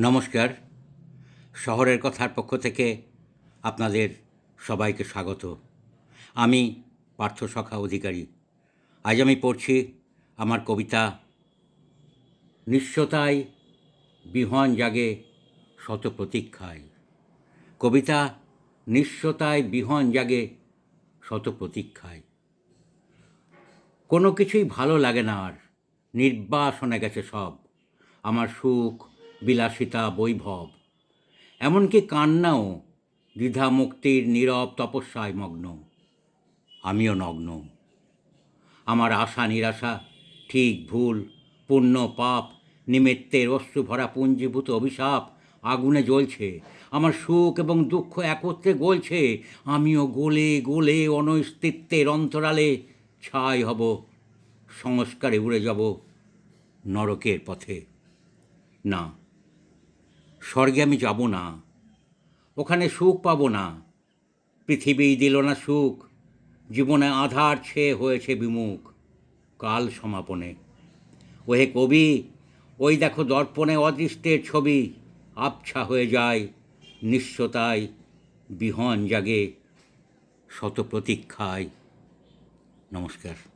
নমস্কার। শহরের কথার পক্ষ থেকে আপনাদের সবাইকে স্বাগত। আমি পার্থসখা অধিকারী। আজ আমি পড়ছি আমার কবিতা নিশ্চতায় বিহন জাগে শত প্রতীক্ষায়। কবিতা নিশ্চতায় বিহন জাগে শত প্রতীক্ষায়। কোনো কিছুই ভালো লাগে না আর। নির্বাসনে গেছে সব। আমার সুখ বিলাসিতা বৈভব। এমনকি কান্নাও দ্বিধা মুক্তির নীরব তপস্যায় মগ্ন। আমিও নগ্ন। আমার আশা নিরাশা, ঠিক ভুল, পুণ্য পাপ, নিমিত্তের অশ্রু ভরা পুঞ্জীভূত অভিশাপ আগুনে জ্বলছে। আমার সুখ এবং দুঃখ একত্রে গলছে। আমিও গোলে গোলে অনস্তিত্বের অন্তরালে ছাই হব, সংস্কারে উড়ে যাব নরকের পথে। না স্বর্গে আমি যাব না। ওখানে সুখ পাবো না। পৃথিবী দিল না সুখ। জীবনে আধার ছেয়ে হয়েছে বিমুখ। কাল সমাপনে। ওহে কবি, ওই দেখো দর্পণে অদৃষ্টের ছবি। আবছা হয়ে যায় নিঃস্বতায় বিহন জাগে শত প্রতীক্ষায়। নমস্কার।